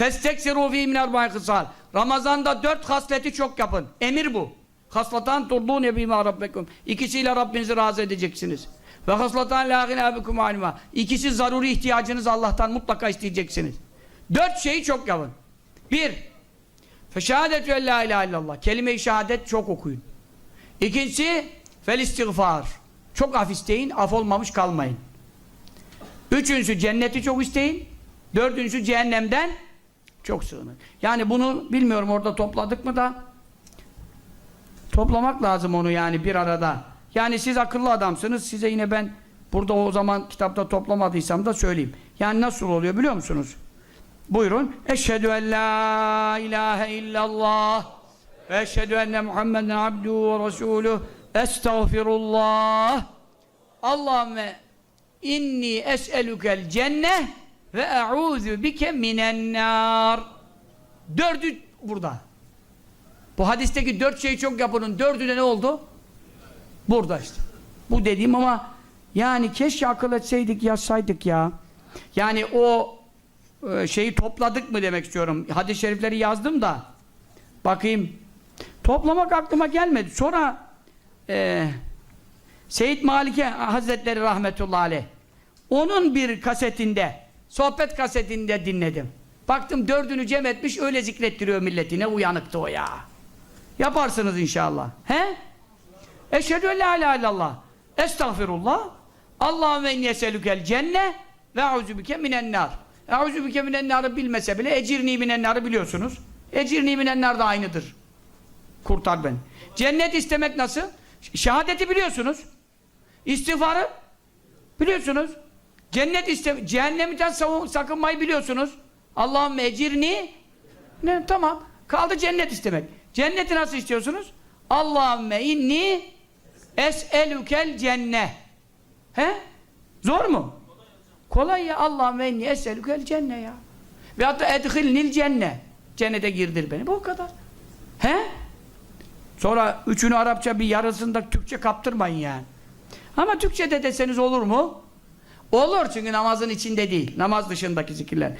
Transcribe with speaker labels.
Speaker 1: Festeksiru fî min erba'in hısal. Ramazanda dört hasleti çok yapın. Emir bu. Haslatan turduğun ebîmâ rabbekum. İkisiyle Rabbinizi razı edeceksiniz. Ve haslatan lâ gînâ bikum anima. İkisi zaruri ihtiyacınız Allah'tan mutlaka isteyeceksiniz. Dört şeyi çok yapın. Bir, feşehadetü en la ilahe illallah. Kelime-i şehadet çok okuyun. İkincisi, fel istiğfar. Çok af isteyin, af olmamış kalmayın. Üçüncüsü cenneti çok isteyin. Dördüncüsü cehennemden çok sığının. Yani bunu bilmiyorum orada topladık mı da toplamak lazım onu yani bir arada. Yani siz akıllı adamsınız. Size yine ben burada o zaman kitapta toplamadıysam da söyleyeyim. Yani nasıl oluyor biliyor musunuz? Buyurun. Eşhedü en la ilahe illallah ve eşhedü enne Muhammeden abduhu ve resuluh estağfirullah Allahümme inni es'elukel cenneh ve e'udhu bike minen nar dördü burada. Bu hadisteki dört şeyi çok yapının. Dördü de ne oldu? burada işte. Bu dediğim ama yani keşke akıl etseydik yazsaydık ya. Yani o e, şeyi topladık mı demek istiyorum. Hadis-i şerifleri yazdım da. Bakayım. Toplamak aklıma gelmedi. Sonra eee Seyyid Malike Hazretleri rahmetullahi aleyh onun bir kasetinde sohbet kasetinde dinledim. Baktım dördünü cem etmiş öyle zikrettiriyor milletine uyanıktı o ya. Yaparsınız inşallah. He? Eşhedü en la ilahe illallah. Estağfirullah. Allahümme inni eselükel cenne ve euzubike minen nar. Euzubike minen narı bilmese bile ecirni minen narı biliyorsunuz. Ecirni minen nar da aynıdır. Kurtar beni. Cennet istemek nasıl? Şehadeti biliyorsunuz. İstiğfarı biliyorsunuz. Cennet iste cehennemden savun- sakınmayı biliyorsunuz. Allah'ım ecirni ne tamam. Kaldı cennet istemek. Cenneti nasıl istiyorsunuz? Allahümme inni es'elukel cenne. He? Zor mu? Kolay ya. Allahümme inni es'elukel cenne ya. Ve hatta edhilnil cenne. Cennete girdir beni. Bu kadar. He? Sonra üçünü Arapça bir yarısını da Türkçe kaptırmayın yani. Ama Türkçe de deseniz olur mu? Olur çünkü namazın içinde değil. Namaz dışındaki zikirler.